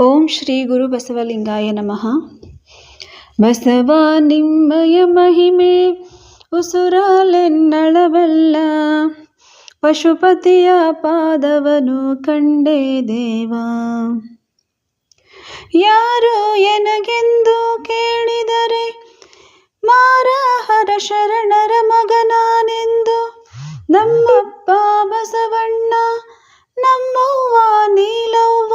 ಓಂ ಶ್ರೀ ಗುರು ಬಸವಲಿಂಗಾಯ ನಮಃ. ಬಸವ ನಿಮ್ಮಯ ಮಹಿಮೆ, ಉಸುರಾಲೆನ್ನಳಬಲ್ಲ, ಪಶುಪತಿಯ ಪಾದವನು ಕಂಡೆ ದೇವ. ಯಾರು ಎನಗೆಂದು ಕೇಳಿದರೆ, ಮಾರಾಹರ ಶರಣರ ಮಗನಾನೆಂದು. ನಮ್ಮಪ್ಪ ಬಸವಣ್ಣ, ನಮ್ಮವ್ವ ನೀಲವ್ವ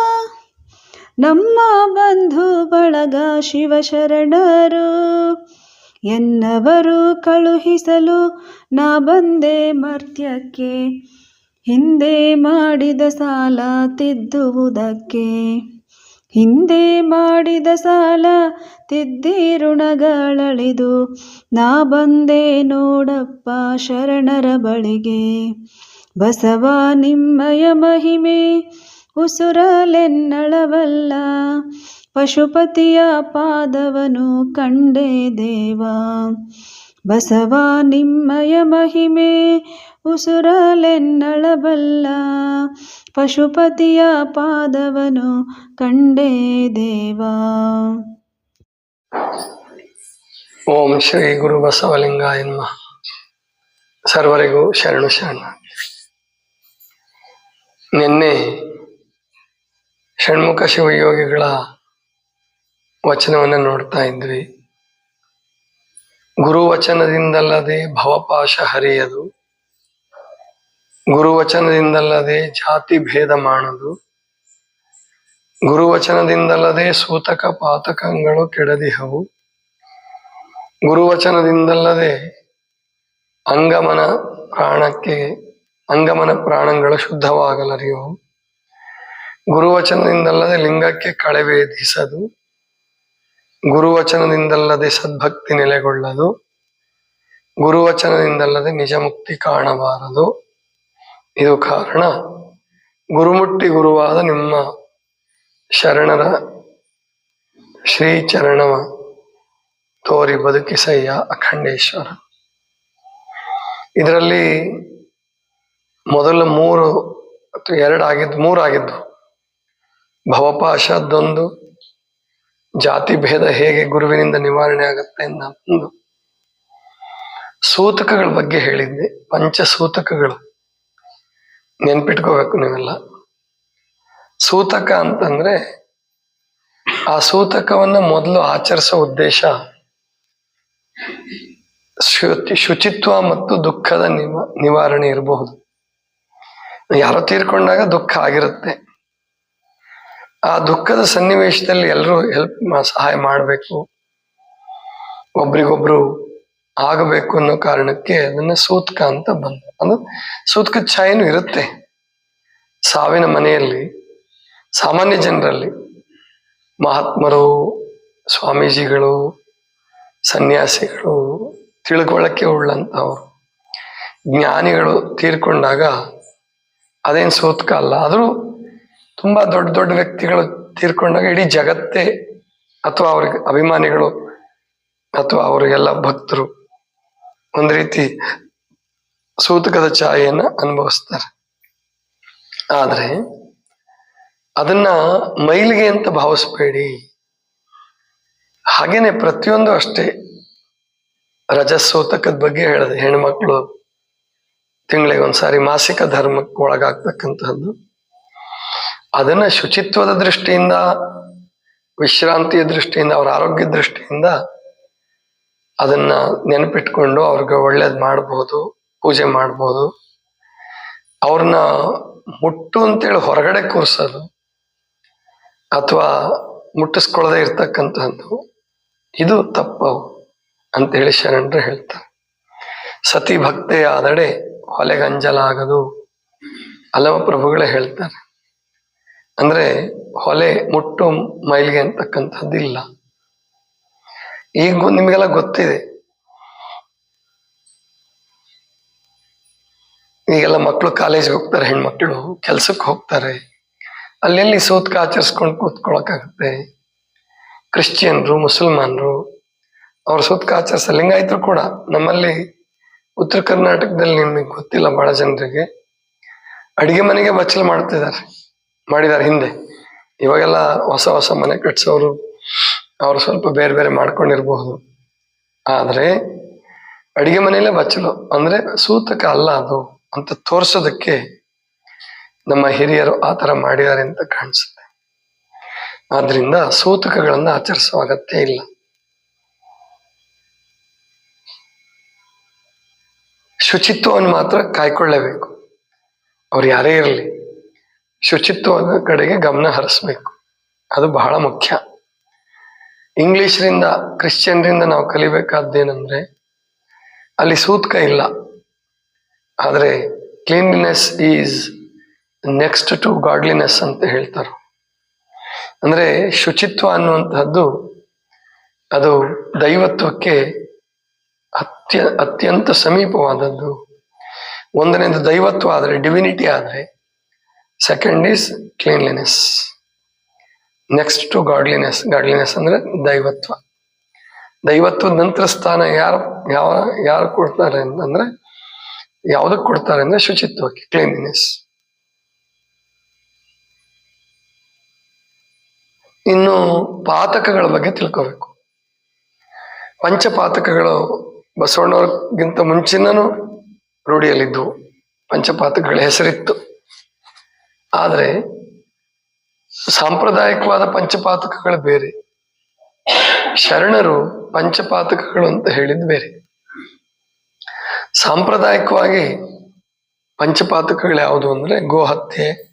ನಮ್ಮ ಬಂಧು ಬಳಗ ಶಿವಶರಣರು, ಎನ್ನವರು ಕಳುಹಿಸಲು ನಾ ಬಂದೆ ಮರ್ತ್ಯಕ್ಕೆ, ಹಿಂದೆ ಮಾಡಿದ ಸಾಲ ತಿದ್ದುವುದಕ್ಕೆ. ಹಿಂದೆ ಮಾಡಿದ ಸಾಲ ತಿದ್ದಿ ಋಣಗಳಳಿದು ನಾ ಬಂದೆ ನೋಡಪ್ಪ ಶರಣರ ಬಳಿಗೆ. ಬಸವ ನಿಮ್ಮಯ ಮಹಿಮೆ ಉಸುರಲೆನ್ನಳವಲ್ಲ. ಪಶುಪತಿಯ ಪಾದವನು ಕಂಡೇ ದೇವ. ಬಸವ, ನಿಮ್ಮಯ ಮಹಿಮೆ ಉಸುರಲೆನ್ನಳಬಲ್ಲ. ಪಶುಪತಿಯ ಪಾದವನು ಕಂಡೇ ದೇವ. ಓಂ ಶ್ರೀ ಗುರು ಬಸವಲಿಂಗಾಯ ನಮಃ. ಸರ್ವರಿಗೂ ಶರಣು ಶರಣ. ನಿನ್ನೆ ಷಣ್ಮುಖ ಶಿವಯೋಗಿಗಳ ವಚನವನ್ನು ನೋಡ್ತಾ ಇದ್ವಿ. ಗುರುವಚನದಿಂದಲ್ಲದೆ ಭವಪಾಶ ಹರಿಯದು. ಗುರುವಚನದಿಂದಲ್ಲದೆ ಜಾತಿ ಭೇದ ಮಾಡದು ಗುರುವಚನದಿಂದಲ್ಲದೆ ಸೂತಕ ಪಾತಕಗಳು ಕೆಡದಿಹವು. ಗುರುವಚನದಿಂದಲ್ಲದೆ ಅಂಗಮನ ಪ್ರಾಣಕ್ಕೆ ಅಂಗಮನ ಪ್ರಾಣಗಳು ಶುದ್ಧವಾಗಲರಿಯವು. ಗುರುವಚನದಿಂದಲ್ಲದೆ ಲಿಂಗಕ್ಕೆ ಕಳೆವೇಧಿಸದು ಗುರುವಚನದಿಂದಲ್ಲದೆ ಸದ್ಭಕ್ತಿ ನೆಲೆಗೊಳ್ಳದು. ಗುರುವಚನದಿಂದಲ್ಲದೆ ನಿಜ ಮುಕ್ತಿ ಕಾಣಬಾರದು. ಇದು ಕಾರಣ. ಗುರುಮುಟ್ಟಿ ಗುರುವಾದ ನಿಮ್ಮ ಶರಣರ ಶ್ರೀಚರಣವ ತೋರಿ ಬದುಕಿಸಯ್ಯ ಅಖಂಡೇಶ್ವರ. ಇದರಲ್ಲಿ ಮೊದಲು ಮೂರು ಅಥವಾ ಎರಡು ಆಗಿದ್ದು. ಭವಪಾಶದ್ದೊಂದು ಜಾತಿ ಭೇದ ಹೇಗೆ ಗುರುವಿನಿಂದ ನಿವಾರಣೆ ಆಗುತ್ತೆ ಅನ್ನೋದು ಸೂತಕಗಳ ಬಗ್ಗೆ ಹೇಳಿದ್ದೆ ಪಂಚ ಸೂತಕಗಳು. ನೆನ್ಪಿಟ್ಕೋಬೇಕು ನೀವೆಲ್ಲ. ಸೂತಕ ಅಂತಂದ್ರೆ ಆ ಸೂತಕವನ್ನ ಮೊದಲು ಆಚರಿಸೋ ಉದ್ದೇಶ ಶುಚಿ, ಶುಚಿತ್ವ ಮತ್ತು ದುಃಖದ ನಿವ, ನಿವಾರಣೆ ಇರಬಹುದು. ಯಾರೋ ತೀರ್ಕೊಂಡಾಗ ದುಃಖ ಆಗಿರುತ್ತೆ. ಆ ದುಃಖದ ಸನ್ನಿವೇಶದಲ್ಲಿ ಎಲ್ಲರೂ ಹೆಲ್ಪ್ ಸಹಾಯ ಮಾಡಬೇಕು. ಒಬ್ರಿಗೊಬ್ರು ಆಗಬೇಕು ಅನ್ನೋ ಕಾರಣಕ್ಕೆ ಅದನ್ನ ಸೂತ್ಕ ಅಂತ ಬಂದ, ಅಂದ್ರೆ ಸೂತ್ಕ ಛಾಯೆನೂ ಇರುತ್ತೆ. ಸಾವಿನ ಮನೆಯಲ್ಲಿ, ಸಾಮಾನ್ಯ ಜನರಲ್ಲಿ ಮಹಾತ್ಮರು, ಸ್ವಾಮೀಜಿಗಳು, ಸನ್ಯಾಸಿಗಳು ತಿಳ್ಕೊಳ್ಳಕ್ಕೆ ಉಳ್ಳಂಥವ್ರು. ಜ್ಞಾನಿಗಳು ತೀರ್ಕೊಂಡಾಗ ಅದೇನು ಸೂತ್ಕ ಅಲ್ಲ, ಆದರೂ ತುಂಬಾ ದೊಡ್ಡ ದೊಡ್ಡ ವ್ಯಕ್ತಿಗಳು ತೀರ್ಕೊಂಡಾಗ ಇಡೀ ಜಗತ್ತೇ ಅಥವಾ ಅವ್ರಿಗೆ ಅಭಿಮಾನಿಗಳು ಅಥವಾ ಅವರಿಗೆಲ್ಲ ಭಕ್ತರು ಒಂದು ರೀತಿ ಸೂತಕದ ಛಾಯೆಯನ್ನ ಅನುಭವಿಸ್ತಾರೆ. ಆದ್ರೆ ಅದನ್ನ ಮೈಲಿಗೆ ಅಂತ ಭಾವಿಸ್ಬೇಡಿ. ಹಾಗೇನೆ ಪ್ರತಿಯೊಂದು ಅಷ್ಟೇ. ರಜಸೂತಕದ ಬಗ್ಗೆ ಹೇಳಿದೆ ಹೆಣ್ಮಕ್ಳು ತಿಂಗಳಿಗೆ ಒಂದ್ಸಾರಿ ಮಾಸಿಕ ಧರ್ಮಕ್ಕೆ ಒಳಗಾಗ್ತಕ್ಕಂಥದ್ದು ಅದನ್ನ ಶುಚಿತ್ವದ ದೃಷ್ಟಿಯಿಂದ, ವಿಶ್ರಾಂತಿಯ ದೃಷ್ಟಿಯಿಂದ, ಅವರ ಆರೋಗ್ಯ ದೃಷ್ಟಿಯಿಂದ ಅದನ್ನ ನೆನಪಿಟ್ಕೊಂಡು ಅವ್ರಿಗೆ ಒಳ್ಳೇದ್ ಮಾಡ್ಬೋದು, ಪೂಜೆ ಮಾಡ್ಬೋದು. ಅವ್ರನ್ನ ಮುಟ್ಟು ಅಂತೇಳಿ ಹೊರಗಡೆ ಕೂರಿಸೋದು ಅಥವಾ ಮುಟ್ಟಿಸ್ಕೊಳ್ಳದೆ ಇರ್ತಕ್ಕಂಥದ್ದು ಇದು ತಪ್ಪು ಅಂತೇಳಿ ಶರಣರು ಹೇಳ್ತಾರೆ. ಸತಿ ಭಕ್ತೆಯಾದಡೆ ಹೊಲೆಗಂಜಲಾಗದು ಹಲವು ಪ್ರಭುಗಳೇ ಹೇಳ್ತಾರೆ. ಅಂದ್ರೆ ಹೊಲೆ ಮುಟ್ಟು ಮೈಲಿಗೆ ಅಂತಕ್ಕಂಥದ್ದಿಲ್ಲ ಈಗ ನಿಮಗೆಲ್ಲ ಗೊತ್ತಿದೆ. ಈಗೆಲ್ಲ ಮಕ್ಕಳು ಕಾಲೇಜ್ಗೆ ಹೋಗ್ತಾರೆ, ಹೆಣ್ಮಕ್ಳು ಕೆಲ್ಸಕ್ಕೆ ಹೋಗ್ತಾರೆ. ಅಲ್ಲೆಲ್ಲಿ ಸೋತ್ಕ ಆಚರಿಸ್ಕೊಂಡು ಕೂತ್ಕೊಳಕಾಗುತ್ತೆ ಕ್ರಿಶ್ಚಿಯನ್ರು, ಮುಸಲ್ಮಾನರು, ಅವ್ರ ಸೂತ್ಕ ಆಚರಿಸ ಲಿಂಗಾಯತರು ಕೂಡ ನಮ್ಮಲ್ಲಿ ಉತ್ತರ ಕರ್ನಾಟಕದಲ್ಲಿ ನಿಮಗೆ ಗೊತ್ತಿಲ್ಲ ಬಹಳ ಜನರಿಗೆ. ಅಡಿಗೆ ಮನೆಗೆ ಬಚ್ಚಲು ಮಾಡ್ತಿದ್ದಾರೆ. ಮಾಡಿದ್ದಾರೆ ಹಿಂದೆ. ಇವಾಗೆಲ್ಲ ಹೊಸ ಹೊಸ ಮನೆ ಕಟ್ಸೋರು ಅವರು ಸ್ವಲ್ಪ ಬೇರೆ ಬೇರೆ ಮಾಡ್ಕೊಂಡಿರ್ಬಹುದು ಆದರೆ ಅಡಿಗೆ ಮನೆಯಲ್ಲೇ ಬಚ್ಚಲು. ಅಂದ್ರೆ ಸೂತಕ ಅಲ್ಲ ಅದು ಅಂತ ತೋರ್ಸೋದಕ್ಕೆ ನಮ್ಮ ಹಿರಿಯರು ಆ ತರ ಮಾಡಿದ್ದಾರೆ ಅಂತ ಕಾಣಿಸುತ್ತೆ. ಆದ್ರಿಂದ ಸೂತಕಗಳನ್ನ ಆಚರಿಸುವ ಅಗತ್ಯ ಇಲ್ಲ. ಶುಚಿತ್ವವನ್ನು ಮಾತ್ರ ಕಾಯ್ಕೊಳ್ಳೇಬೇಕು. ಅವ್ರು ಯಾರೇ ಇರಲಿ. ಶುಚಿತ್ವದ ಕಡೆಗೆ ಗಮನ ಹರಿಸ್ಬೇಕು. ಅದು ಬಹಳ ಮುಖ್ಯ. ಇಂಗ್ಲಿಷ್ರಿಂದ, ಕ್ರಿಶ್ಚಿಯನ್ರಿಂದ ನಾವು ಕಲಿಬೇಕಾದ್ದೇನೆಂದ್ರೆ, ಅಲ್ಲಿ ಸೂತ್ಕ ಇಲ್ಲ. ಆದರೆ cleanliness is next to godliness ಅಂತ ಹೇಳ್ತಾರೆ. ಅಂದರೆ ಶುಚಿತ್ವ ಅನ್ನುವಂತಹದ್ದು, ಅದು ದೈವತ್ವಕ್ಕೆ ಅತ್ಯ, ಅತ್ಯಂತ ಸಮೀಪವಾದದ್ದು. ಒಂದನೇದು ದೈವತ್ವ ಆದರೆ ಡಿವಿನಿಟಿ ಆದರೆ second is cleanliness next to godliness godliness ಅಂದ್ರೆ ದೈವತ್ವ. ದೈವತ್ವದ ನಂತರ ಸ್ಥಾನ ಯಾರು, ಯಾವ, ಯಾರು ಕೊಡ್ತಾರೆ ಅಂತಂದ್ರೆ ಯಾವುದಕ್ಕೆ ಕೊಡ್ತಾರೆ ಅಂದ್ರೆ ಶುಚಿತ್ವಕ್ಕೆ ಕ್ಲೀನ್ಲಿನೆಸ್ ಇನ್ನು ಪಾತಕಗಳ ಬಗ್ಗೆ ತಿಳ್ಕೋಬೇಕು. ಪಂಚಪಾತಕಗಳು ಬಸವಣ್ಣವ್ರಿಗಿಂತ ಮುಂಚಿನೂ ರೂಢಿಯಲ್ಲಿದ್ದವು. ಪಂಚಪಾತಕಗಳ ಹೆಸರಿತ್ತು. ಆದರೆ ಸಾಂಪ್ರದಾಯಿಕವಾದ ಪಂಚಪಾತಕಗಳು ಬೇರೆ. ಶರಣರು ಪಂಚಪಾತಕಗಳು ಅಂತ ಹೇಳಿದ್ ಬೇರೆ. ಸಾಂಪ್ರದಾಯಿಕವಾಗಿ ಪಂಚಪಾತಕಗಳು ಯಾವುದು ಅಂದ್ರೆ ಗೋಹತ್ಯೆ,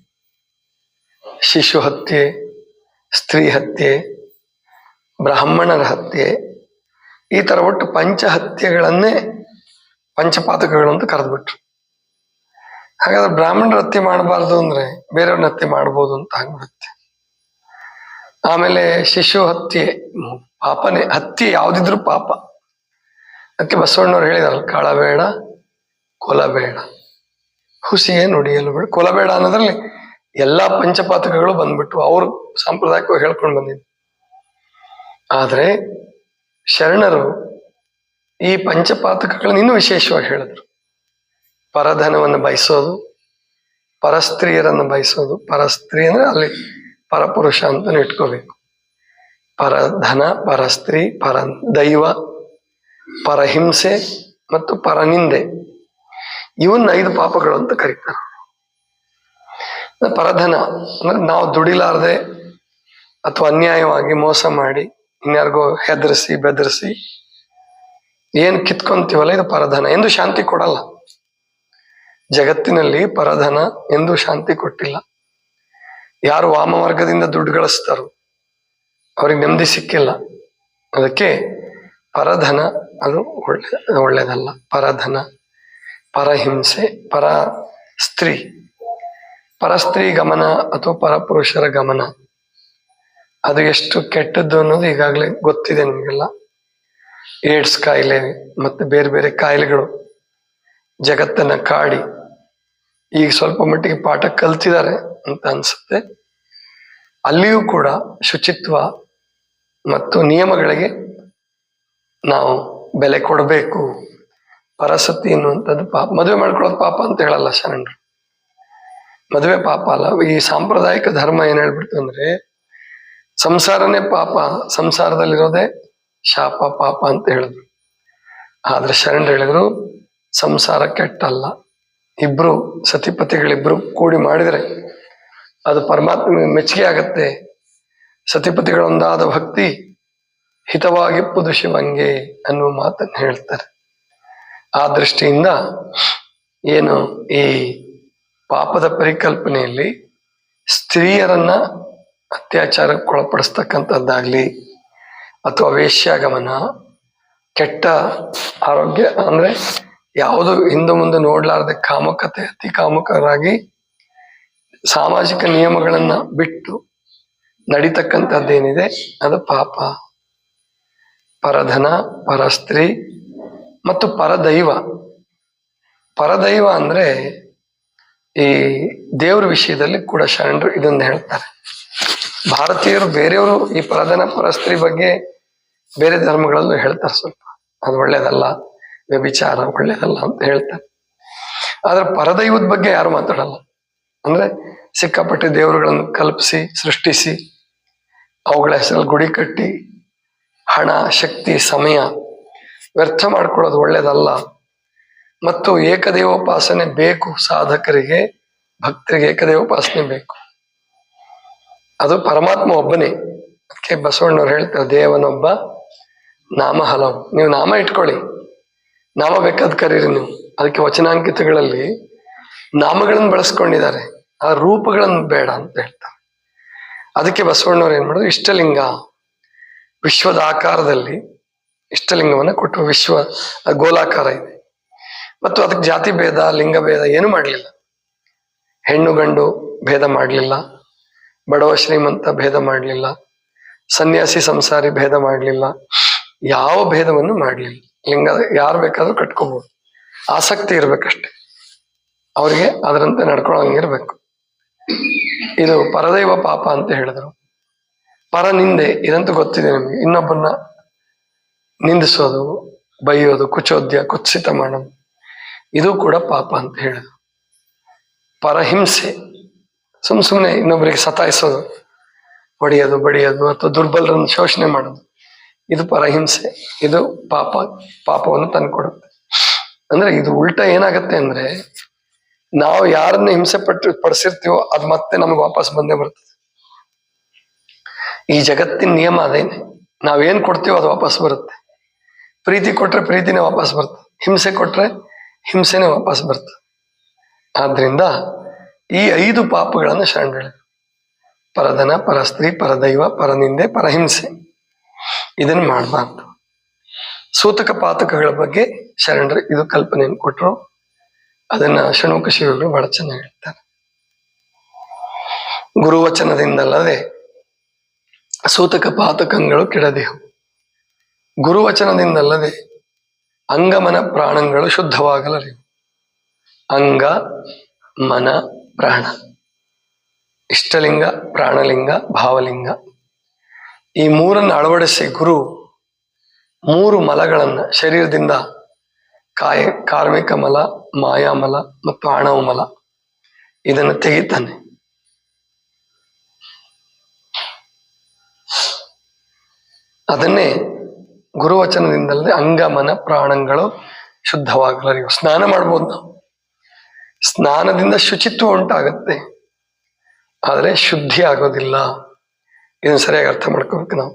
ಶಿಶು ಹತ್ಯೆ, ಸ್ತ್ರೀ ಹತ್ಯೆ, ಬ್ರಾಹ್ಮಣರ ಹತ್ಯೆ, ಈ ತರ ಒಟ್ಟು ಪಂಚ ಹತ್ಯೆಗಳನ್ನೇ ಪಂಚಪಾತಕಗಳು ಅಂತ ಕರೆದ್ಬಿಟ್ರು. ಹಾಗಾದ್ರೆ ಬ್ರಾಹ್ಮಣರ ಹತ್ಯೆ ಮಾಡಬಾರ್ದು ಅಂದ್ರೆ ಬೇರೆಯವ್ರನ್ನ ಹತ್ಯೆ ಮಾಡ್ಬೋದು ಅಂತ ಆಗ್ಬಿಡುತ್ತೆ. ಆಮೇಲೆ ಶಿಶು ಹತ್ಯೆ, ಪಾಪನೆ ಪಾಪನೇ ಹತ್ಯೆ ಯಾವ್ದಿದ್ರು ಪಾಪ. ಅದಕ್ಕೆ ಬಸವಣ್ಣವ್ರು ಹೇಳಿದಾರಲ್ಲ, ಕಾಳಬೇಡ, ಕೊಲಬೇಡ. ಹುಸಿಗೆ ನುಡಿಯಲು ಬೇಡ. ಕೊಲಬೇಡ ಅನ್ನೋದ್ರಲ್ಲಿ ಎಲ್ಲಾ ಪಂಚಪಾತಕಗಳು ಬಂದ್ಬಿಟ್ಟು ಅವರು ಸಾಂಪ್ರದಾಯಿಕವಾಗಿ ಹೇಳ್ಕೊಂಡು ಬಂದಿದ್ದು ಆದ್ರೆ ಶರಣರು ಈ ಪಂಚಪಾತಕಗಳನ್ನ ಇನ್ನೂ ವಿಶೇಷವಾಗಿ ಹೇಳಿದ್ರು. ಪರಧನವನ್ನು ಬಯಸೋದು, ಪರಸ್ತ್ರೀಯರನ್ನು ಬಯಸೋದು. ಪರಸ್ತ್ರೀ ಅಂದ್ರೆ ಅಲ್ಲಿ ಪರಪುರುಷ ಅಂತಲೂ ಇಟ್ಕೋಬೇಕು. ಪರಧನ, ಪರಸ್ತ್ರೀ ಪರ ದೈವ ಪರಹಿಂಸೆ ಮತ್ತು ಪರನಿಂದೆ. ಇವನ್ನ ಐದು ಪಾಪಗಳು ಅಂತ ಕರೀತಾರೆ. ಪರಧನ ಅಂದ್ರೆ ನಾವು ದುಡಿಲಾರದೆ ಅಥವಾ ಅನ್ಯಾಯವಾಗಿ ಮೋಸ ಮಾಡಿ ಇನ್ಯಾರಿಗೋ ಹೆದರಿಸಿ, ಬೆದರಿಸಿ, ಏನ್ ಕಿತ್ಕೊಂತೀವಲ್ಲ ಇದು ಪರಧನ. ಎಂದು ಶಾಂತಿ ಕೊಡಲ್ಲ. ಜಗತ್ತಿನಲ್ಲಿ ಪರಧನ ಎಂದು ಶಾಂತಿ ಕೊಟ್ಟಿಲ್ಲ. ಯಾರು ವಾಮವರ್ಗದಿಂದ ದುಡ್ಡು ಗಳಿಸ್ತಾರೋ ಅವ್ರಿಗೆ ನೆಮ್ಮದಿ ಸಿಕ್ಕಿಲ್ಲ. ಅದಕ್ಕೆ ಪರಧನ ಅದು ಒಳ್ಳೆ ಒಳ್ಳೇದಲ್ಲ. ಪರಧನ, ಪರಹಿಂಸೆ, ಪರ ಸ್ತ್ರೀ. ಪರಸ್ತ್ರೀ ಗಮನ ಅಥವಾ ಪರಪುರುಷರ ಗಮನ? ಅದು ಎಷ್ಟು ಕೆಟ್ಟದ್ದು ಅನ್ನೋದು ಈಗಾಗಲೇ ಗೊತ್ತಿದೆ ನಿಮಗೆಲ್ಲ. ಏಡ್ಸ್ ಕಾಯಿಲೆ ಮತ್ತೆ ಬೇರೆ ಬೇರೆ ಕಾಯಿಲೆಗಳು. ಜಗತ್ತನ್ನ ಕಾಡಿ. ಈಗ ಸ್ವಲ್ಪ ಮಟ್ಟಿಗೆ ಪಾಠ ಕಲ್ತಿದ್ದಾರೆ ಅಂತ ಅನ್ಸುತ್ತೆ. ಅಲ್ಲಿಯೂ ಕೂಡ ಶುಚಿತ್ವ ಮತ್ತು ನಿಯಮಗಳಿಗೆ ನಾವು ಬೆಲೆ ಕೊಡಬೇಕು. ಪರಸತಿ ಎನ್ನುವಂಥದ್ದು ಪಾಪ. ಮದುವೆ ಮಾಡ್ಕೊಳ್ಳೋದು ಪಾಪ ಅಂತ ಹೇಳಲ್ಲ ಶರಣರು. ಮದುವೆ ಪಾಪ ಅಲ್ಲ. ಈ ಸಾಂಪ್ರದಾಯಿಕ ಧರ್ಮ ಏನ್ ಹೇಳ್ಬಿಡ್ತು ಅಂದ್ರೆ ಸಂಸಾರನೇ ಪಾಪ, ಸಂಸಾರದಲ್ಲಿರೋದೆ ಶಾಪ, ಪಾಪ ಅಂತ ಹೇಳಿದ್ರು. ಆದ್ರೆ ಶರಣರು ಹೇಳಿದ್ರು ಸಂಸಾರ ಕೆಟ್ಟಲ್ಲ. ಇಬ್ರು ಸತಿಪತಿಗಳಿಬ್ರು ಕೂಡಿ ಮಾಡಿದರೆ ಅದು ಪರಮಾತ್ಮ ಮೆಚ್ಚುಗೆ ಆಗತ್ತೆ. ಸತಿಪತಿಗಳೊಂದಾದ ಭಕ್ತಿ ಹಿತವಾಗಿಪ್ಪುದು ಶಿವಂಗೆ ಅನ್ನುವ ಮಾತನ್ನು ಹೇಳ್ತಾರೆ. ಆ ದೃಷ್ಟಿಯಿಂದ ಏನು ಈ ಪಾಪದ ಪರಿಕಲ್ಪನೆಯಲ್ಲಿ ಸ್ತ್ರೀಯರನ್ನ ಅತ್ಯಾಚಾರಕ್ಕೊಳಪಡಿಸ್ತಕ್ಕಂಥದ್ದಾಗ್ಲಿ ಅಥವಾ ವೇಶ್ಯಾಗಮನ, ಕೆಟ್ಟ ಆರೋಗ್ಯ ಅಂದ್ರೆ ಯಾವುದು ಹಿಂದೆ ಮುಂದೆ ನೋಡ್ಲಾರ್ದೆ ಕಾಮಕತೆ, ಅತಿ ಕಾಮಕರಾಗಿ ಸಾಮಾಜಿಕ ನಿಯಮಗಳನ್ನ ಬಿಟ್ಟು ನಡೀತಕ್ಕಂಥದ್ದೇನಿದೆ? ಅದು ಪಾಪ. ಪರಧನ, ಪರಸ್ತ್ರೀ ಮತ್ತು ಪರದೈವ. ಪರದೈವ ಅಂದ್ರೆ ಈ ದೇವ್ರ ವಿಷಯದಲ್ಲಿ ಕೂಡ ಶರಣರು ಇದನ್ನು ಹೇಳ್ತಾರೆ. ಭಾರತೀಯರು ಬೇರೆಯವರು ಈ ಪರಧನ, ಪರಸ್ತ್ರೀ ಬಗ್ಗೆ ಬೇರೆ ಧರ್ಮಗಳಲ್ಲೂ ಹೇಳ್ತಾರೆ ಸ್ವಲ್ಪ. ಅದು ಒಳ್ಳೇದಲ್ಲ. ವ್ಯಭಿಚಾರ ಒಳ್ಳೇದಲ್ಲ ಅಂತ ಹೇಳ್ತಾರೆ. ಆದ್ರೆ ಪರದೈವದ ಬಗ್ಗೆ ಯಾರು ಮಾತಾಡಲ್ಲ. ಅಂದ್ರೆ ಸಿಕ್ಕಾಪಟ್ಟೆ ದೇವರುಗಳನ್ನು ಕಲ್ಪಿಸಿ, ಸೃಷ್ಟಿಸಿ, ಅವುಗಳ ಹೆಸರಲ್ಲಿ ಗುಡಿ ಕಟ್ಟಿ, ಹಣ, ಶಕ್ತಿ, ಸಮಯ ವ್ಯರ್ಥ ಮಾಡ್ಕೊಳ್ಳೋದು ಒಳ್ಳೇದಲ್ಲ. ಮತ್ತು ಏಕದೇವೋಪಾಸನೆ ಬೇಕು ಸಾಧಕರಿಗೆ, ಭಕ್ತರಿಗೆ ಏಕದೇವೋಪಾಸನೆ ಬೇಕು. ಅದು ಪರಮಾತ್ಮ ಒಬ್ಬನೇ. ಅದಕ್ಕೆ ಬಸವಣ್ಣವ್ರು ಹೇಳ್ತಾರೆ, ದೇವನೊಬ್ಬ ನಾಮ ಹಲವು. ನೀವು ನಾಮ ಇಟ್ಕೊಳ್ಳಿ. ನಾಮ ಬೇಕಾದ ಕರೀರಿ ನೀವು. ಅದಕ್ಕೆ ವಚನಾಂಕಿತಗಳಲ್ಲಿ ನಾಮಗಳನ್ನು ಬಳಸ್ಕೊಂಡಿದ್ದಾರೆ. ಆ ರೂಪಗಳನ್ನು ಬೇಡ ಅಂತ ಹೇಳ್ತಾರೆ. ಅದಕ್ಕೆ ಬಸವಣ್ಣವ್ರು ಏನ್ ಮಾಡಿದ್ರು? ಇಷ್ಟಲಿಂಗ, ವಿಶ್ವದ ಆಕಾರದಲ್ಲಿ ಇಷ್ಟಲಿಂಗವನ್ನ ಕೊಟ್ಟು ವಿಶ್ವ ಗೋಲಾಕಾರ ಇದೆ. ಮತ್ತು ಅದಕ್ಕೆ ಜಾತಿ ಭೇದ, ಲಿಂಗ ಭೇದ ಏನು ಮಾಡಲಿಲ್ಲ. ಹೆಣ್ಣು, ಗಂಡು ಭೇದ ಮಾಡಲಿಲ್ಲ. ಬಡವ, ಶ್ರೀಮಂತ ಭೇದ ಮಾಡಲಿಲ್ಲ. ಸನ್ಯಾಸಿ, ಸಂಸಾರಿ ಭೇದ ಮಾಡಲಿಲ್ಲ. ಯಾವ ಭೇದವನ್ನು ಮಾಡಲಿಲ್ಲ. ಲಿಂಗ ಯಾರು ಬೇಕಾದ್ರೂ ಕಟ್ಕೋಬಹುದು ಆಸಕ್ತಿ ಇರ್ಬೇಕಷ್ಟೆ. ಅವರಿಗೆ ಅದರಂತೆ ನಡ್ಕೊಳಂಗಿರ್ಬೇಕು ಇದು ಪರದೈವ ಪಾಪ ಅಂತ ಹೇಳಿದ್ರು. ಪರ ನಿಂದೆ ಇದಂತೂ ಗೊತ್ತಿದೆ ನಿಮಗೆ. ಇನ್ನೊಬ್ಬನ್ನ ನಿಂದಿಸೋದು, ಬೈಯೋದು, ಕುಚೋದ್ಯ, ಕುತ್ಸಿತ ಮಾಡೋದು. ಇದು ಕೂಡ ಪಾಪ ಅಂತ ಹೇಳಿದ್ರು. ಪರಹಿಂಸೆ ಸುಮ್ ಸುಮ್ಮನೆ ಇನ್ನೊಬ್ಬರಿಗೆ ಸತಾಯಿಸೋದು, ಹೊಡೆಯೋದು, ಬಡಿಯೋದು ಅಥವಾ ದುರ್ಬಲರನ್ನು ಶೋಷಣೆ ಮಾಡೋದು. ಇದು ಪರಹಿಂಸೆ, ಇದು ಪಾಪ, ಪಾಪವನ್ನು ತಂದ್ಕೊಡುತ್ತೆ. ಅಂದ್ರೆ ಇದು ಉಲ್ಟಾ ಏನಾಗತ್ತೆ ಅಂದ್ರೆ ನಾವು ಯಾರನ್ನ ಹಿಂಸೆ ಪಟ್ಟು, ಪಡಿಸಿರ್ತೀವೋ ಅದು ಮತ್ತೆ ನಮ್ಗೆ ವಾಪಸ್ ಬಂದೇ ಬರ್ತದೆ. ಈ ಜಗತ್ತಿನ ನಿಯಮ ಅದೇನೆ. ನಾವೇನ್ ಕೊಡ್ತೀವೋ ಅದು ವಾಪಸ್ ಬರುತ್ತೆ. ಪ್ರೀತಿ ಕೊಟ್ರೆ ಪ್ರೀತಿನೇ ವಾಪಸ್ ಬರ್ತದೆ. ಹಿಂಸೆ ಕೊಟ್ರೆ ಹಿಂಸೆನೇ ವಾಪಸ್ ಬರ್ತದೆ. ಆದ್ರಿಂದ ಈ ಐದು ಪಾಪಗಳನ್ನು ಶರಣ ಪರಧನ, ಪರಸ್ತ್ರೀ, ಪರದೈವ, ಪರನಿಂದೆ, ಪರಹಿಂಸೆ. ಇದನ್ನ ಮಾಡಬಾರ್ದು. ಸೂತಕ ಪಾತಕಗಳ ಬಗ್ಗೆ ಶರಣರು ಇದು ಕಲ್ಪನೆಯನ್ನು ಕೊಟ್ಟರು ಅದನ್ನ ಶಣುಕ ಶಿವರು ಬಹಳ ಚೆನ್ನಾಗಿ ಹೇಳ್ತಾರೆ ಗುರುವಚನದಿಂದಲ್ಲದೆ ಸೂತಕ ಪಾತಕಗಳು ಕೆಡದೆವು ಗುರುವಚನದಿಂದಲ್ಲದೆ ಅಂಗಮನ ಪ್ರಾಣಗಳು ಶುದ್ಧವಾಗಲರಿ ಅಂಗ, ಮನ, ಪ್ರಾಣ. ಇಷ್ಟಲಿಂಗ, ಪ್ರಾಣಲಿಂಗ, ಭಾವಲಿಂಗ. ಈ ಮೂರನ್ನು ಅಳವಡಿಸಿ ಗುರು ಮೂರು ಮಲಗಳನ್ನು ಶರೀರದಿಂದ ಕಾಯ, ಕಾರ್ಮಿಕ ಮಲ ಮಾಯಾಮಲ ಮತ್ತು ಆಣವ ಮಲ ಇದನ್ನು ತೆಗಿತಾನೆ ಅದನ್ನೇ ಗುರುವಚನದಿಂದಲೇ ಅಂಗ, ಮನ, ಪ್ರಾಣಗಳು ಶುದ್ಧವಾಗಲರಿವು ಸ್ನಾನ ಮಾಡ್ಬೋದು ನಾವು. ಸ್ನಾನದಿಂದ ಶುಚಿತ್ವ ಉಂಟಾಗತ್ತೆ. ಆದರೆ ಶುದ್ಧಿ ಆಗೋದಿಲ್ಲ. ಇದನ್ನು ಸರಿಯಾಗಿ ಅರ್ಥ ಮಾಡ್ಕೋಬೇಕು ನಾವು.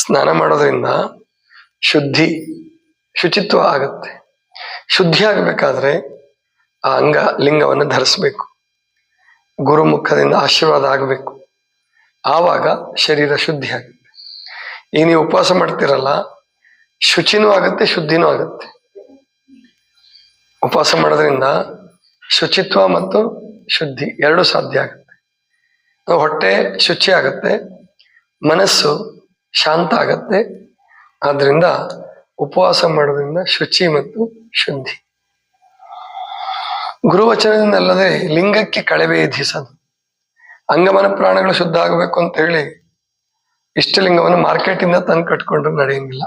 ಸ್ನಾನ ಮಾಡೋದ್ರಿಂದ ಶುದ್ಧಿ, ಶುಚಿತ್ವ ಆಗುತ್ತೆ. ಶುದ್ಧಿ ಆಗಬೇಕಾದ್ರೆ ಆ ಅಂಗ ಲಿಂಗವನ್ನು ಧರಿಸ್ಬೇಕು. ಗುರುಮುಖದಿಂದ ಆಶೀರ್ವಾದ ಆಗಬೇಕು. ಆವಾಗ ಶರೀರ ಶುದ್ಧಿ ಆಗುತ್ತೆ. ಈಗ ನೀವು ಉಪವಾಸ ಮಾಡ್ತಿರಲ್ಲ, ಶುಚಿನೂ ಆಗುತ್ತೆ, ಶುದ್ಧಿನೂ ಆಗುತ್ತೆ. ಉಪವಾಸ ಮಾಡೋದ್ರಿಂದ ಶುಚಿತ್ವ ಮತ್ತು ಶುದ್ಧಿ ಎರಡೂ ಸಾಧ್ಯ ಆಗುತ್ತೆ. ಹೊಟ್ಟೆ ಶುಚಿ ಆಗುತ್ತೆ ಮನಸ್ಸು ಶಾಂತ ಆಗತ್ತೆ ಆದ್ರಿಂದ ಉಪವಾಸ ಮಾಡೋದ್ರಿಂದ ಶುಚಿ ಮತ್ತು ಶುದ್ಧಿ. ಗುರುವಚನದಿಂದಲ್ಲದೆ ಲಿಂಗಕ್ಕೆ ಕಳವೆ ವಿಧಿಸದು ಅಂಗಮನ ಪ್ರಾಣಗಳು ಶುದ್ಧ ಆಗಬೇಕು ಅಂತ ಹೇಳಿ ಇಷ್ಟಲಿಂಗವನ್ನು ಮಾರ್ಕೆಟಿಂದ ತಂದು ಕಟ್ಕೊಂಡ್ರೆ ನಡೆಯಂಗಿಲ್ಲ.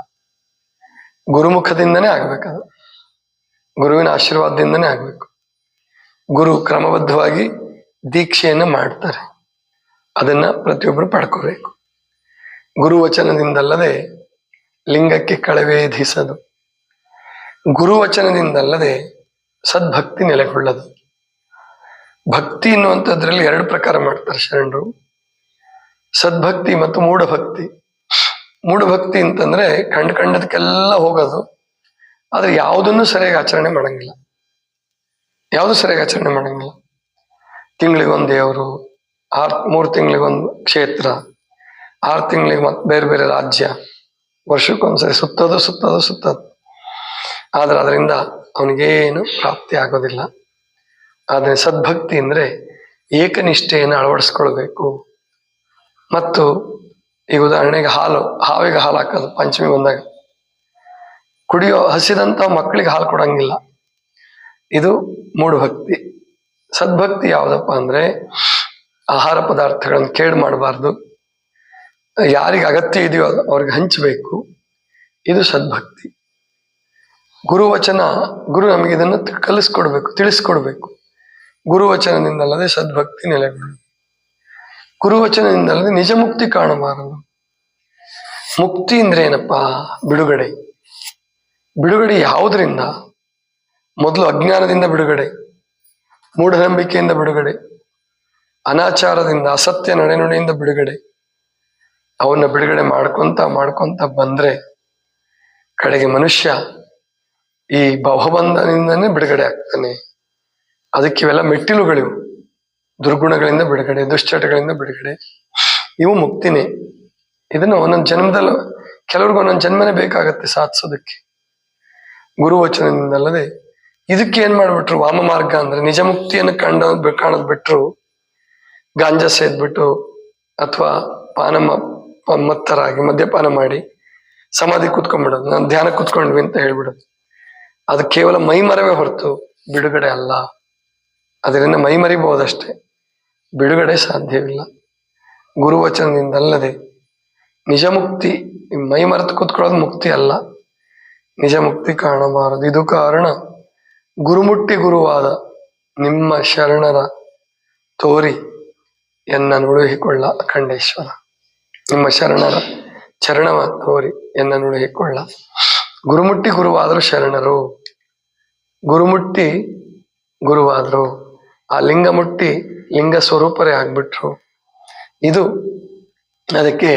ಗುರುಮುಖದಿಂದನೇ ಆಗ್ಬೇಕದು. ಗುರುವಿನ ಆಶೀರ್ವಾದದಿಂದನೇ ಆಗ್ಬೇಕು. ಗುರು ಕ್ರಮಬದ್ಧವಾಗಿ ದೀಕ್ಷೆಯನ್ನು ಮಾಡ್ತಾರೆ. ಅದನ್ನ ಪ್ರತಿಯೊಬ್ಬರು ಪಡ್ಕೋಬೇಕು. ಗುರುವಚನದಿಂದಲ್ಲದೆ ಲಿಂಗಕ್ಕೆ ಕಳವೇಧಿಸದು ಗುರುವಚನದಿಂದಲ್ಲದೆ ಸದ್ಭಕ್ತಿ ನೆಲೆಗೊಳ್ಳದು. ಭಕ್ತಿ ಎನ್ನುವಂಥದ್ರಲ್ಲಿ ಎರಡು ಪ್ರಕಾರ ಮಾಡ್ತಾರೆ ಶರಣರು. ಸದ್ಭಕ್ತಿ ಮತ್ತು ಮೂಢಭಕ್ತಿ. ಮೂಢಭಕ್ತಿ ಅಂತಂದ್ರೆ ಕಂಡ್ ಕಂಡದಕ್ಕೆಲ್ಲ ಹೋಗೋದು. ಆದ್ರೆ ಯಾವುದನ್ನು ಸರಿಯಾಗಿ ಆಚರಣೆ ಮಾಡಂಗಿಲ್ಲ. ಯಾವುದು ಸರಿಯಾಗಿ ಆಚರಣೆ ಮಾಡಂಗಿಲ್ಲ. ತಿಂಗಳಿಗೊಂದು ದೇವರು ಆರ್, ಮೂರು ತಿಂಗಳಿಗೊಂದು ಕ್ಷೇತ್ರ, ಆರು ತಿಂಗಳಿಗೆ ಮತ್ತೆ ಬೇರೆ ಬೇರೆ ರಾಜ್ಯ, ವರ್ಷಕ್ಕೊಂದ್ಸರಿ ಸುತ್ತೋದು ಸುತ್ತೋದು ಸುತ್ತೋದು. ಆದ್ರೆ ಅದರಿಂದ ಅವನಿಗೇನು ಪ್ರಾಪ್ತಿ ಆಗೋದಿಲ್ಲ. ಆದರೆ ಸದ್ಭಕ್ತಿ ಅಂದ್ರೆ ಏಕನಿಷ್ಠೆಯನ್ನು ಅಳವಡಿಸ್ಕೊಳ್ಬೇಕು. ಮತ್ತು ಈಗ ಉದಾಹರಣೆಗೆ ಹಾಲು, ಹಾವಿಗೆ ಹಾಲು ಹಾಕೋದು, ಪಂಚಮಿ ಬಂದಾಗ. ಕುಡಿಯೋ ಹಸಿದಂತ ಮಕ್ಕಳಿಗೆ ಹಾಲು ಕೊಡಂಗಿಲ್ಲ. ಇದು ಮೂಢಭಕ್ತಿ. ಸದ್ಭಕ್ತಿ ಯಾವುದಪ್ಪ ಅಂದ್ರೆ ಆಹಾರ ಪದಾರ್ಥಗಳನ್ನು ಕೇಳ್ ಮಾಡಬಾರ್ದು. ಯಾರಿಗೆ ಅಗತ್ಯ ಇದೆಯೋ ಅವ್ರಿಗೆ ಹಂಚಬೇಕು. ಇದು ಸದ್ಭಕ್ತಿ. ಗುರುವಚನ, ಗುರು ನಮಗೆ ಇದನ್ನು ಕಲಿಸ್ಕೊಡ್ಬೇಕು, ತಿಳಿಸ್ಕೊಡ್ಬೇಕು. ಗುರುವಚನದಿಂದಲ್ಲದೆ ಸದ್ಭಕ್ತಿ ನೆಲೆಗಳು ಗುರುವಚನದಿಂದಲ್ಲದೆ ನಿಜ ಮುಕ್ತಿ ಕಾಣಬಾರದು. ಮುಕ್ತಿ ಅಂದ್ರೆ ಏನಪ್ಪಾ? ಬಿಡುಗಡೆ. ಬಿಡುಗಡೆ ಯಾವುದರಿಂದ? ಮೊದಲು ಅಜ್ಞಾನದಿಂದ ಬಿಡುಗಡೆ. ಮೂಢನಂಬಿಕೆಯಿಂದ ಬಿಡುಗಡೆ. ಅನಾಚಾರದಿಂದ, ಅಸತ್ಯ ನಡೆನುಡಿಯಿಂದ ಬಿಡುಗಡೆ. ಅವನ್ನ ಬಿಡುಗಡೆ ಮಾಡ್ಕೊಂತ ಮಾಡ್ಕೊಂತ ಬಂದ್ರೆ ಕಡೆಗೆ ಮನುಷ್ಯ ಈ ಭವಬಂಧನಿಂದನೇ ಬಿಡುಗಡೆ ಆಗ್ತಾನೆ. ಅದಕ್ಕೆ ಇವೆಲ್ಲ ಮೆಟ್ಟಿಲುಗಳಿವು. ದುರ್ಗುಣಗಳಿಂದ ಬಿಡುಗಡೆ, ದುಶ್ಚಟಗಳಿಂದ ಬಿಡುಗಡೆ. ಇವು ಮುಕ್ತಿನೇ. ಇದನ್ನು ಒಂದೊಂದು ಜನ್ಮದಲ್ಲಿ ಕೆಲವ್ರಿಗೆ ಒಂದೊಂದು ಜನ್ಮನೇ ಬೇಕಾಗತ್ತೆ ಸಾಧಿಸೋದಕ್ಕೆ. ಗುರುವಚನದಿಂದಲ್ಲದೆ ಇದಕ್ಕೆ ಏನ್ ಮಾಡ್ಬಿಟ್ರು ವಾಮ ಮಾರ್ಗ ಅಂದ್ರೆ ನಿಜ ಮುಕ್ತಿಯನ್ನು ಕಂಡ, ಕಾಣದ್ ಬಿಟ್ರು ಗಾಂಜಾ ಸೇದ್ಬಿಟ್ಟು ಅಥವಾ ಪಾನ ಮ- ಮತ್ತರಾಗಿ ಮದ್ಯಪಾನ ಮಾಡಿ ಸಮಾಧಿ ಕೂತ್ಕೊಂಡ್ಬಿಡೋದು. ನಾನು ಧ್ಯಾನ ಕೂತ್ಕೊಂಡ್ವಿ ಅಂತ ಹೇಳ್ಬಿಡೋದು. ಅದು ಕೇವಲ ಮೈಮರವೇ ಹೊರತು ಬಿಡುಗಡೆ ಅಲ್ಲ. ಅದರಿಂದ ಮೈ ಮೈಮರಿಬಹುದಷ್ಟೇ. ಬಿಡುಗಡೆ ಸಾಧ್ಯವಿಲ್ಲ. ಗುರುವಚನದಿಂದಲ್ಲದೆ ನಿಜ ಮುಕ್ತಿ ಮೈ ಮರೆತು ಕೂತ್ಕೊಳ್ಳೋದು ಮುಕ್ತಿ ಅಲ್ಲ. ನಿಜ ಮುಕ್ತಿ ಕಾಣಬಾರದು. ಇದು ಕಾರಣ ಗುರುಮುಟ್ಟಿ ಗುರುವಾದ ನಿಮ್ಮ ಶರಣರ ತೋರಿ. ಎನ್ನ ನುಡುಹಿಕೊಳ್ಳ ಅಖಂಡೇಶ್ವರ. ನಿಮ್ಮ ಶರಣರ ಚರಣವ ತೋರಿ ಎನ್ನ ನುಡುಹಿಕೊಳ್ಳ ಗುರುಮುಟ್ಟಿ ಗುರುವಾದರು ಶರಣರು, ಗುರುಮುಟ್ಟಿ ಗುರುವಾದರು, ಆ ಲಿಂಗ ಮುಟ್ಟಿ ಲಿಂಗ ಸ್ವರೂಪರೇ ಆಗ್ಬಿಟ್ರು. ಇದು ಅದಕ್ಕೆ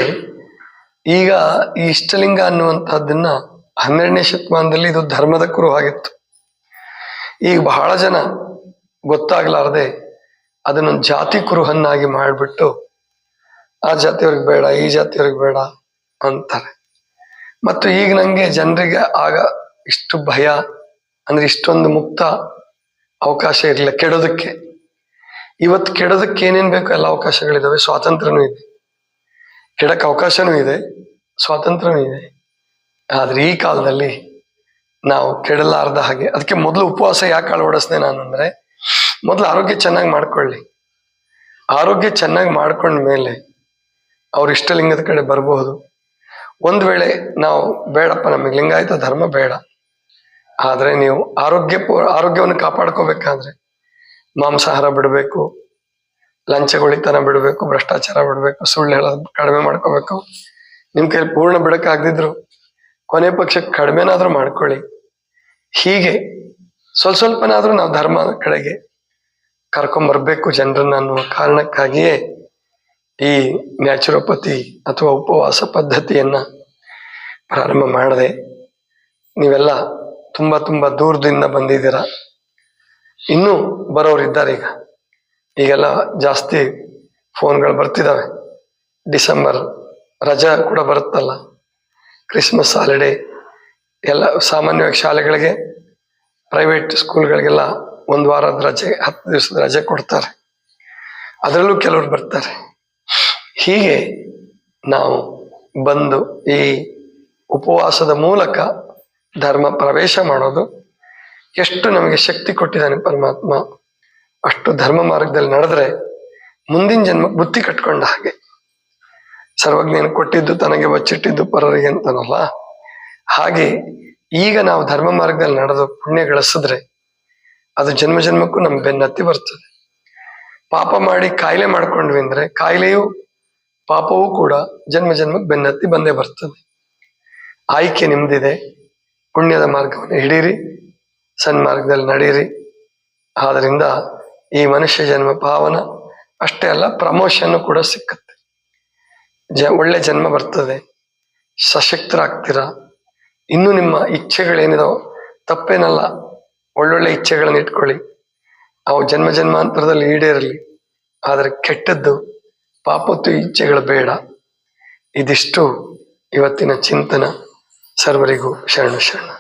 ಈಗ ಈ ಇಷ್ಟಲಿಂಗ ಅನ್ನುವಂತಹದ್ದನ್ನ ಹನ್ನೆರಡನೇ ಶತಮಾನದಲ್ಲಿ ಇದು ಧರ್ಮದ ಕುರು ಆಗಿತ್ತು ಈಗ ಬಹಳ ಜನ ಗೊತ್ತಾಗ್ಲಾರ್ದೆ ಅದನ್ನೊಂದು ಜಾತಿ ಕುರುಹನ್ನಾಗಿ ಮಾಡಿಬಿಟ್ಟು, ಆ ಜಾತಿಯವ್ರಿಗೆ ಬೇಡ, ಈ ಜಾತಿಯವ್ರಿಗೆ ಬೇಡ ಅಂತಾರೆ. ಮತ್ತು ಈಗ ನನಗೆ ಜನರಿಗೆ ಆಗ ಇಷ್ಟು ಭಯ, ಅಂದ್ರೆ ಇಷ್ಟೊಂದು ಮುಕ್ತ ಅವಕಾಶ ಇರಲಿಲ್ಲ. ಕೆಡೋದಕ್ಕೆ, ಇವತ್ತು ಕೆಡೋದಕ್ಕೆ ಏನೇನ್ ಬೇಕು ಎಲ್ಲ ಅವಕಾಶಗಳಿದಾವೆ. ಸ್ವಾತಂತ್ರ್ಯನೂ ಇದೆ. ಕೆಡಕ್ಕೆ ಅವಕಾಶನೂ ಇದೆ, ಸ್ವಾತಂತ್ರ್ಯನೂ ಇದೆ. ಆದರೆ ಈ ಕಾಲದಲ್ಲಿ ನಾವು ಕೆಡಲಾರ್ದ ಹಾಗೆ, ಅದಕ್ಕೆ ಮೊದಲು ಉಪವಾಸ ಯಾಕೆ ಅಳವಡಿಸ್ದೆ ನಾನು ಅಂದ್ರೆ ಮೊದಲು ಆರೋಗ್ಯ ಚೆನ್ನಾಗಿ ಮಾಡ್ಕೊಳ್ಳಿ. ಆರೋಗ್ಯ ಚೆನ್ನಾಗಿ ಮಾಡ್ಕೊಂಡ ಮೇಲೆ ಅವ್ರ ಇಷ್ಟಲಿಂಗದ ಕಡೆ ಬರಬಹುದು. ಒಂದ್ ವೇಳೆ ನಾವು ಬೇಡಪ್ಪ ನಮಗೆ ಲಿಂಗಾಯತ ಧರ್ಮ ಬೇಡ. ಆದರೆ ನೀವು ಆರೋಗ್ಯ ಆರೋಗ್ಯವನ್ನು ಕಾಪಾಡ್ಕೋಬೇಕಾದ್ರೆ ಮಾಂಸಾಹಾರ ಬಿಡಬೇಕು ಲಂಚಗೊಳಿತನ ಬಿಡಬೇಕು, ಭ್ರಷ್ಟಾಚಾರ ಬಿಡಬೇಕು, ಸುಳ್ಳು ಹೇಳೋದು ಕಡಿಮೆ ಮಾಡ್ಕೋಬೇಕು. ನಿಮ್ಮ ಕೈಯಲ್ಲಿ ಪೂರ್ಣ ಬಿಡಕ್ಕಾಗ್ದಿದ್ರು ಕೊನೆ ಪಕ್ಷ ಕಡಿಮೆನಾದರೂ ಮಾಡ್ಕೊಳ್ಳಿ. ಹೀಗೆ ಸ್ವಲ್ಪ ಸ್ವಲ್ಪನಾದರೂ ನಾವು ಧರ್ಮ ಕಡೆಗೆ ಕರ್ಕೊಂಬರ್ಬೇಕು ಜನರನ್ನ ಅನ್ನುವ ಕಾರಣಕ್ಕಾಗಿಯೇ ಈ ನ್ಯಾಚುರೋಪತಿ ಅಥವಾ ಉಪವಾಸ ಪದ್ಧತಿಯನ್ನ ಪ್ರಾರಂಭ ಮಾಡಿದೆ ನೀವೆಲ್ಲ ತುಂಬಾ ತುಂಬಾ ದೂರದಿಂದ ಬಂದಿದ್ದೀರ? ಇನ್ನೂ ಬರೋರಿದ್ದಾರೆ ಈಗ. ಈಗೆಲ್ಲ ಜಾಸ್ತಿ ಫೋನ್ಗಳು ಬರ್ತಿದ್ದಾವೆ ಡಿಸೆಂಬರ್ ರಜಾ ಕೂಡ ಬರುತ್ತಲ್ಲ. ಕ್ರಿಸ್ಮಸ್ ಹಾಲಿಡೇ ಎಲ್ಲ ಸಾಮಾನ್ಯವಾಗಿ ಶಾಲೆಗಳಿಗೆ, ಪ್ರೈವೇಟ್ ಸ್ಕೂಲ್ಗಳಿಗೆಲ್ಲ ಒಂದು ವಾರದ ರಜೆ, ಹತ್ತು ದಿವಸದ ರಜೆ ಕೊಡ್ತಾರೆ. ಅದರಲ್ಲೂ ಕೆಲವರು ಬರ್ತಾರೆ. ಹೀಗೆ ನಾವು ಬಂದು ಈ ಉಪವಾಸದ ಮೂಲಕ ಧರ್ಮ ಪ್ರವೇಶ ಮಾಡೋದು ಎಷ್ಟು ನಮಗೆ ಶಕ್ತಿ ಕೊಟ್ಟಿದ್ದಾನೆ ಪರಮಾತ್ಮ, ಅಷ್ಟು ಧರ್ಮ ಮಾರ್ಗದಲ್ಲಿ ನಡೆದ್ರೆ ಮುಂದಿನ ಜನ್ಮ ಬುತ್ತಿ ಕಟ್ಕೊಂಡ ಹಾಗೆ. ಸರ್ವಜ್ಞನ ಕೊಟ್ಟಿದ್ದು ತನಗೆ ಬಚ್ಚಿಟ್ಟಿದ್ದು ಪರರಿಗೆ ಅಂತನಲ್ಲ. ಹಾಗೆ ಈಗ ನಾವು ಧರ್ಮ ಮಾರ್ಗದಲ್ಲಿ ನಡೆದು ಪುಣ್ಯ ಗಳಿಸಿದ್ರೆ ಅದು ಜನ್ಮ ಜನ್ಮಕ್ಕೂ ನಮ್ ಬೆನ್ನತ್ತಿ ಬರ್ತದೆ. ಪಾಪ ಮಾಡಿ ಕಾಯಿಲೆ ಮಾಡ್ಕೊಂಡ್ವಿ ಅಂದ್ರೆ ಕಾಯಿಲೆಯು ಪಾಪವೂ ಕೂಡ ಜನ್ಮ ಜನ್ಮಕ್ಕೆ ಬೆನ್ನತ್ತಿ ಬಂದೇ ಬರ್ತದೆ. ಆಯ್ಕೆ ನಿಮ್ದಿದೆ. ಪುಣ್ಯದ ಮಾರ್ಗವನ್ನು ಹಿಡೀರಿ. ಸನ್ಮಾರ್ಗದಲ್ಲಿ ನಡೀರಿ ಆದ್ರಿಂದ ಈ ಮನುಷ್ಯ ಜನ್ಮ ಪಾವನ ಅಷ್ಟೇ ಅಲ್ಲ ಪ್ರಮೋಷನ್ ಕೂಡ ಸಿಕ್ಕತ್ತೆ. ಜ, ಒಳ್ಳೆ ಜನ್ಮ ಬರ್ತದೆ. ಸಶಕ್ತರಾಗ್ತೀರಾ? ಇನ್ನು ನಿಮ್ಮ ಇಚ್ಛೆಗಳೇನಿದಾವೋ? ತಪ್ಪೇನಲ್ಲ. ಒಳ್ಳೊಳ್ಳೆ ಇಚ್ಛೆಗಳನ್ನ ಇಟ್ಕೊಳ್ಳಿ. ಅವು ಜನ್ಮ ಜನ್ಮಾಂತರದಲ್ಲಿ ಈಡೇರಲಿ. ಆದರೆ ಕೆಟ್ಟದ್ದು, ಪಾಪತ್ತು ಇಚ್ಛೆಗಳು ಬೇಡ. ಇದಿಷ್ಟು ಇವತ್ತಿನ ಚಿಂತನ. ಸರ್ವರಿಗೂ ಶರಣ ಶರಣ.